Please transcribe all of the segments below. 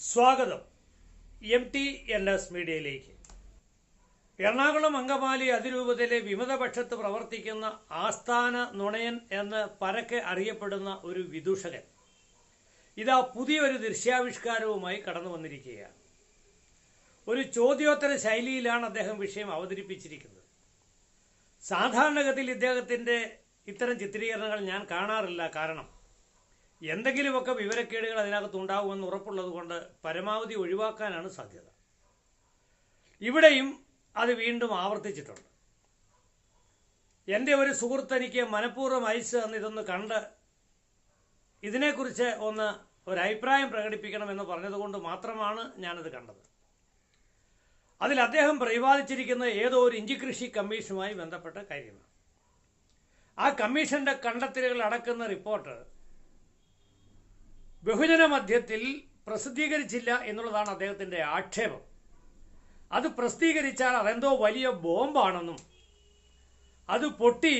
സ്വാഗതം. M T N S മീഡിയയിലേക്ക്. എറണാകുളം അങ്കമാലി അതിരൂപതയിലെ വിമതപക്ഷത്ത് പ്രവർത്തിക്കുന്ന ആസ്ഥാന നുണയൻ എന്ന് പരക്കെ അറിയപ്പെടുന്ന ഒരു വിദൂഷകൻ. ഇതാ പുതിയൊരു ദൃശ്യാവിഷ്കാരവുമായി കടന്നു വന്നിരിക്കുകയാണ്. ഒരു ചോദ്യോത്തര ശൈലിയിലാണ് അദ്ദേഹം വിഷയം അവതരിപ്പിച്ചിരിക്കുന്നത്. സാധാരണഗതിയിൽ ഇദ്ദേഹത്തിന്റെ ഇത്തരം ചിത്രീകരണങ്ങൾ ഞാൻ കാണാറില്ല കാരണം എന്തെങ്കിലുമൊക്കെ വിവരക്കേടുകൾ അതിനകത്ത് ഉണ്ടാകുമെന്ന് ഉറപ്പുള്ളത് കൊണ്ട് പരമാവധി ഒഴിവാക്കാനാണ് സാധ്യത. ഇവിടെയും അത് വീണ്ടും ആവർത്തിച്ചിട്ടുണ്ട്. എന്റെ ഒരു സുഹൃത്ത് എനിക്ക് മനഃപൂർവം അയച്ചു തന്ന് ഇതൊന്ന് കണ്ട് ഇതിനെക്കുറിച്ച് ഒന്ന് ഒരു അഭിപ്രായം പ്രകടിപ്പിക്കണമെന്ന് പറഞ്ഞതുകൊണ്ട് മാത്രമാണ് ഞാനത് കണ്ടത്. അതിൽ അദ്ദേഹം പ്രതിപാദിച്ചിരിക്കുന്ന ഏതോ ഒരു കൃഷി കമ്മീഷനുമായി ബന്ധപ്പെട്ട കാര്യമാണ്. ആ കമ്മീഷന്റെ കണ്ടെത്തലുകൾ അടക്കുന്ന റിപ്പോർട്ട് ബഹുജന മധ്യത്തിൽ പ്രസിദ്ധീകരിച്ചില്ല എന്നുള്ളതാണ് അദ്ദേഹത്തിന്റെ ആക്ഷേപം. അത് പ്രസിദ്ധീകരിച്ചാൽ അതെന്തോ വലിയ ബോംബാണെന്നും അത് പൊട്ടി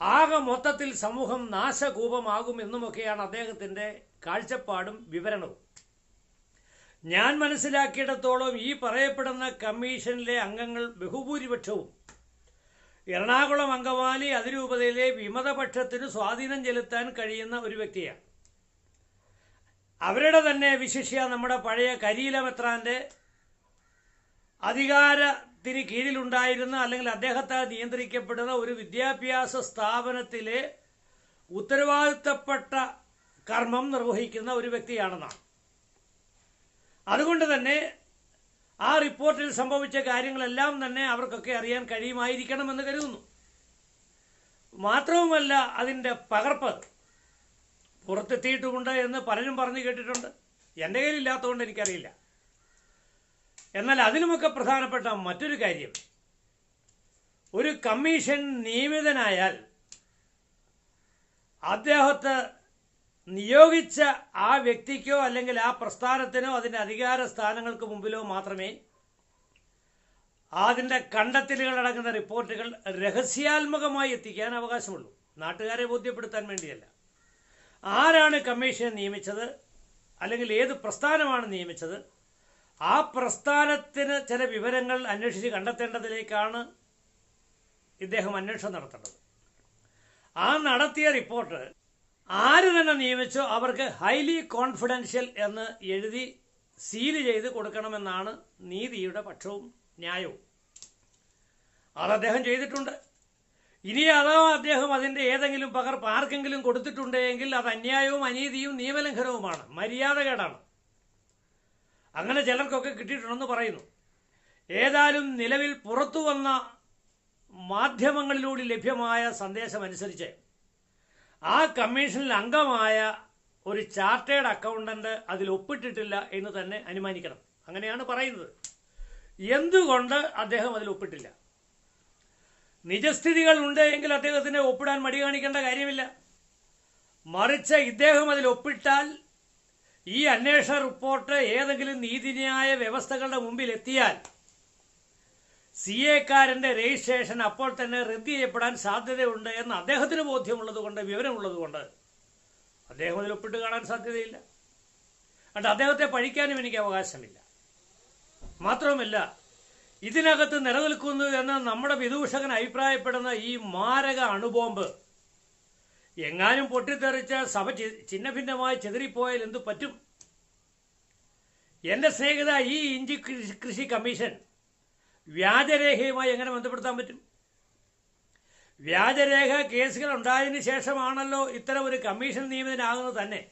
ആകെ മൊത്തത്തിൽ സമൂഹം നാശകൂപമാകുമെന്നുമൊക്കെയാണ് അദ്ദേഹത്തിന്റെ കാഴ്ചപ്പാടും വിവരണവും. ഞാൻ മനസ്സിലാക്കിയിടത്തോളം ഈ പറയപ്പെടുന്ന കമ്മീഷനിലെ അംഗങ്ങൾ ബഹുഭൂരിപക്ഷവും എറണാകുളം അങ്കമാലി അതിരൂപതയിലെ വിമതപക്ഷത്തിന് സ്വാധീനം ചെലുത്താൻ കഴിയുന്ന ഒരു വ്യക്തിയാണ്. അവരുടെ തന്നെ വിശിഷ്യ നമ്മുടെ പഴയ കരീലമെത്രാന്റെ അധികാരത്തിന് കീഴിലുണ്ടായിരുന്ന അല്ലെങ്കിൽ അദ്ദേഹത്താൽ നിയന്ത്രിക്കപ്പെടുന്ന ഒരു വിദ്യാഭ്യാസ സ്ഥാപനത്തിലെ ഉത്തരവാദിത്തപ്പെട്ട കർമ്മം നിർവഹിക്കുന്ന ഒരു വ്യക്തിയാണെന്നാണ്. അതുകൊണ്ട് തന്നെ ആ റിപ്പോർട്ടിൽ സംഭവിച്ച കാര്യങ്ങളെല്ലാം തന്നെ അവർക്കൊക്കെ അറിയാൻ കഴിയുമായിരിക്കണമെന്ന് കരുതുന്നു. മാത്രവുമല്ല അതിന്റെ പകർപ്പ് പുറത്തെത്തിയിട്ടുമുണ്ട് എന്ന് പലരും പറഞ്ഞു കേട്ടിട്ടുണ്ട്. എന്റെ കയ്യിലില്ലാത്തതുകൊണ്ട് എനിക്കറിയില്ല. എന്നാൽ അതിനുമൊക്കെ പ്രധാനപ്പെട്ട മറ്റൊരു കാര്യം. ഒരു കമ്മീഷൻ നിയമിതനായാൽ അദ്ദേഹത്തെ നിയോഗിച്ച ആ വ്യക്തിക്കോ അല്ലെങ്കിൽ ആ പ്രസ്ഥാനത്തിനോ അതിന്റെ അധികാര സ്ഥാനങ്ങൾക്ക് മുമ്പിലോ മാത്രമേ അതിന്റെ കണ്ടെത്തലുകൾ അടങ്ങുന്ന റിപ്പോർട്ടുകൾ രഹസ്യാത്മകമായി എത്തിക്കാൻ അവകാശമുള്ളൂ. നാട്ടുകാരെ ബോധ്യപ്പെടുത്താൻ വേണ്ടിയല്ല. ആരാണ് കമ്മീഷനെ നിയമിച്ചത്? അല്ലെങ്കിൽ ഏത് പ്രസ്ഥാനമാണ് നിയമിച്ചത്? ആ പ്രസ്ഥാനത്തിന് ചില വിവരങ്ങൾ അന്വേഷിച്ച് കണ്ടെത്തേണ്ടതിലേക്കാണ് ഇദ്ദേഹം അന്വേഷണം നടത്തേണ്ടത്. ആ നടത്തിയ റിപ്പോർട്ട് ആര് തന്നെ നിയമിച്ചോ അവർക്ക് ഹൈലി കോൺഫിഡൻഷ്യൽ എന്ന് എഴുതി സീൽ ചെയ്ത് കൊടുക്കണമെന്നാണ് നീതിയുടെ പക്ഷവും ന്യായവും. അത് അദ്ദേഹം ചെയ്തിട്ടുണ്ട്. ഇനി അഥവാ അദ്ദേഹം അതിന്റെ ഏതെങ്കിലും പകർപ്പ് ആർക്കെങ്കിലും കൊടുത്തിട്ടുണ്ടെങ്കിൽ അത് അന്യായവും അനീതിയും നിയമലംഘനവുമാണ് മര്യാദകേടാണ് അങ്ങനെ ചിലർക്കൊക്കെ കിട്ടിയിട്ടുണ്ടെന്ന് പറയുന്നു. ഏതായാലും നിലവിൽ പുറത്തു വന്ന മാധ്യമങ്ങളിലൂടെ ലഭ്യമായ സന്ദേശമനുസരിച്ച് ആ കമ്മീഷനിൽ അംഗമായ ഒരു ചാർട്ടേഡ് അക്കൗണ്ടന്റ് അതിൽ ഒപ്പിട്ടിട്ടില്ല എന്ന് തന്നെ അനുമാനിക്കണം. അങ്ങനെയാണ് പറയുന്നത്. എന്തുകൊണ്ട് അദ്ദേഹം അതിൽ ഒപ്പിട്ടില്ല? നിജസ്ഥിതികൾ ഉണ്ട് എങ്കിൽ അദ്ദേഹത്തിന് ഒപ്പിടാൻ മടി കാണിക്കേണ്ട കാര്യമില്ല. മറിച്ച് ഇദ്ദേഹം അതിൽ ഒപ്പിട്ടാൽ ഈ അന്വേഷണ റിപ്പോർട്ട് ഏതെങ്കിലും നീതിന്യായ വ്യവസ്ഥകളുടെ മുമ്പിൽ എത്തിയാൽ സി എക്കാരന്റെ രജിസ്ട്രേഷൻ അപ്പോൾ തന്നെ റദ്ദ് ചെയ്യപ്പെടാൻ സാധ്യതയുണ്ട് എന്ന് അദ്ദേഹത്തിന് ബോധ്യമുള്ളത് കൊണ്ട് വിവരമുള്ളത് കൊണ്ട് അദ്ദേഹം അതിൽ ഒപ്പിട്ട് കാണാൻ സാധ്യതയില്ല. അതുകൊണ്ട് അദ്ദേഹത്തെ പഴിക്കാനും എനിക്ക് അവകാശമില്ല. മാത്രവുമല്ല ഇതിനകത്ത് നിലനിൽക്കുന്നു എന്ന് നമ്മുടെ വിദൂഷകൻ അഭിപ്രായപ്പെടുന്ന ഈ മാരക അണുബോംബ്. എങ്ങാനും പൊട്ടിത്തെറിച്ച സഭ ചിഹ്നഭിന്നമായി ചെതിരിപ്പോയാൽ എന്തു പറ്റും? എന്റെ സ്നേഹിത ഈ ഇഞ്ചി കൃഷി കമ്മീഷൻ വ്യാജരേഖയുമായി എങ്ങനെ ബന്ധപ്പെടുത്താൻ പറ്റും? വ്യാജരേഖ കേസുകൾ ഉണ്ടായതിനു ശേഷമാണല്ലോ ഇത്തരം ഒരു കമ്മീഷൻ നിയമിതനാകുന്നത് തന്നെ.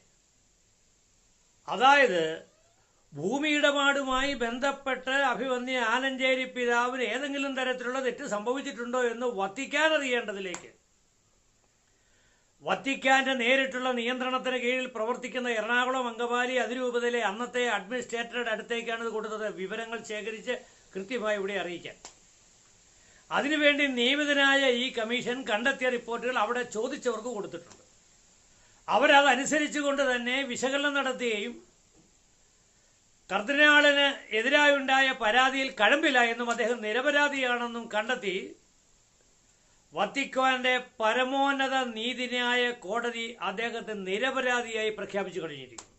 അതായത് ഭൂമിയിടപാടുമായി ബന്ധപ്പെട്ട് അഭിവന്യ ആലഞ്ചേരി പിതാവിന് ഏതെങ്കിലും തരത്തിലുള്ള തെറ്റ് സംഭവിച്ചിട്ടുണ്ടോ എന്ന് വത്തിക്കാൻ അറിയേണ്ടതിലേക്ക്. വത്തിക്കാന്റെ നേരിട്ടുള്ള നിയന്ത്രണത്തിന് കീഴിൽ പ്രവർത്തിക്കുന്ന എറണാകുളം അങ്കമാലി അതിരൂപതയിലെ അന്നത്തെ അഡ്മിനിസ്ട്രേറ്ററുടെ അടുത്തേക്കാണ് ഇത് കൊടുത്തത് വിവരങ്ങൾ ശേഖരിച്ച് കൃത്യമായി ഇവിടെ അറിയിക്കാൻ അതിനുവേണ്ടി നിയമിതനായ ഈ കമ്മീഷൻ കണ്ടെത്തിയ റിപ്പോർട്ടുകൾ അവിടെ ചോദിച്ചവർക്ക് കൊടുത്തിട്ടുണ്ട്. അവരതനുസരിച്ചുകൊണ്ട് തന്നെ വിശകലനം നടത്തുകയും കർദിനാളിന് എതിരായുണ്ടായ പരാതിയിൽ കഴമ്പില്ല എന്നും അദ്ദേഹം നിരപരാധിയാണെന്നും കണ്ടെത്തി. വത്തിക്കാന്റെ പരമോന്നത നീതിന്യായ കോടതി അദ്ദേഹത്തെ നിരപരാധിയായി പ്രഖ്യാപിച്ചു കഴിഞ്ഞിരിക്കുന്നു.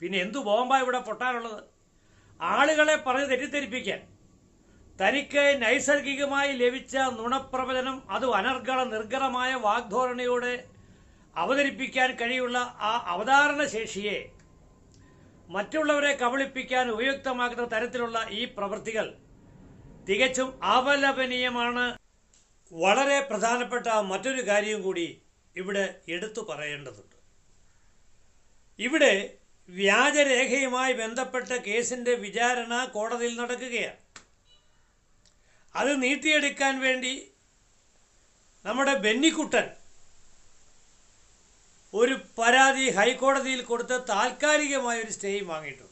പിന്നെ എന്തു ബോംബ ഇവിടെ പൊട്ടാനുള്ളത്? ആളുകളെ പറഞ്ഞ് തെറ്റിദ്ധരിപ്പിക്കാൻ തനിക്ക് നൈസർഗികമായി ലഭിച്ച നുണപ്രവചനം അത് അനർഗള നിർഗളമായ വാഗ്ധോരണിയോടെ അവതരിപ്പിക്കാൻ കഴിയുള്ള ആ അവതാരണ ശേഷിയെ മറ്റുള്ളവരെ കബളിപ്പിക്കാൻ ഉപയുക്തമാക്കുന്ന തരത്തിലുള്ള ഈ പ്രവൃത്തികൾ തികച്ചും അപലപനീയമാണ് വളരെ പ്രധാനപ്പെട്ട മറ്റൊരു കാര്യം കൂടി ഇവിടെ എടുത്തു പറയേണ്ടതുണ്ട്. ഇവിടെ വ്യാജരേഖയുമായി ബന്ധപ്പെട്ട കേസിന്റെ വിചാരണ കോടതിയിൽ നടക്കുകയാണ്. അത് നീട്ടിയെടുക്കാൻ വേണ്ടി നമ്മുടെ ബെന്നിക്കുട്ടൻ ഒരു പരാതി ഹൈക്കോടതിയിൽ കൊടുത്ത് താൽക്കാലികമായ ഒരു സ്റ്റേയും വാങ്ങിയിട്ടുണ്ട്.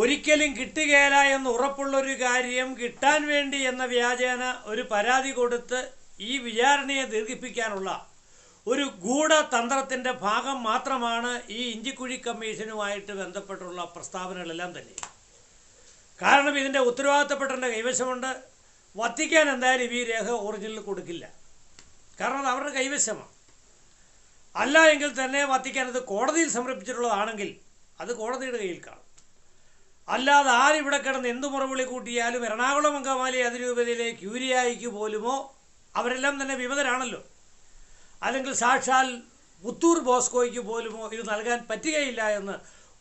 ഒരിക്കലും കിട്ടുകയില്ല എന്ന് ഉറപ്പുള്ളൊരു കാര്യം കിട്ടാൻ വേണ്ടി എന്ന വ്യാജേന ഒരു പരാതി കൊടുത്ത് ഈ വിചാരണയെ ദീർഘിപ്പിക്കാനുള്ള ഒരു ഗൂഢതന്ത്രത്തിന്റെ ഭാഗം മാത്രമാണ് ഈ ഇഞ്ചിക്കുഴി കമ്മീഷനുമായിട്ട് ബന്ധപ്പെട്ടുള്ള പ്രസ്താവനകളെല്ലാം തന്നെ. കാരണം ഇതിന്റെ ഉത്തരവാദിത്തപ്പെട്ടതിന്റെ കൈവശമുണ്ട്. വത്തിക്കാൻ എന്തായാലും ഈ രേഖ ഒറിജിനൽ കൊടുക്കില്ല. കാരണം അത് അവരുടെ കൈവശമാണ്. അല്ല എങ്കിൽ തന്നെ വത്തിക്കാൻ അത് കോടതിയിൽ സമർപ്പിച്ചിട്ടുള്ളതാണെങ്കിൽ അത് കോടതിയുടെ കയ്യിൽ കാണും. അല്ലാതെ ആരിവിടെ കിടന്ന് എന്ത് മുറവിളി കൂട്ടിയാലും എറണാകുളം അങ്കമാലി അതിരൂപതയിലെ ക്യൂരിയായിക്ക് പോലുമോ? അവരെല്ലാം തന്നെ വിമതരാണല്ലോ. അല്ലെങ്കിൽ സാക്ഷാൽ പുത്തൂർ ബോസ്കോയ്ക്ക് പോലുമോ ഇത് നൽകാൻ പറ്റുകയില്ല എന്ന്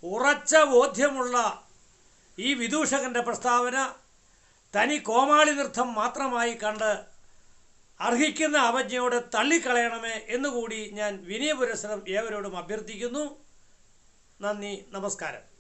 ഉറച്ച ബോധ്യമുള്ള ഈ വിദൂഷകന്റെ പ്രസ്താവന തനി കോമാളി നൃത്തം മാത്രമായി കണ്ട് അർഹിക്കുന്ന അവജ്ഞയോടെ തള്ളിക്കളയണമേ എന്നുകൂടി ഞാൻ വിനയപുരസരം ഏവരോടും അഭ്യർത്ഥിക്കുന്നു. നന്ദി നമസ്കാരം.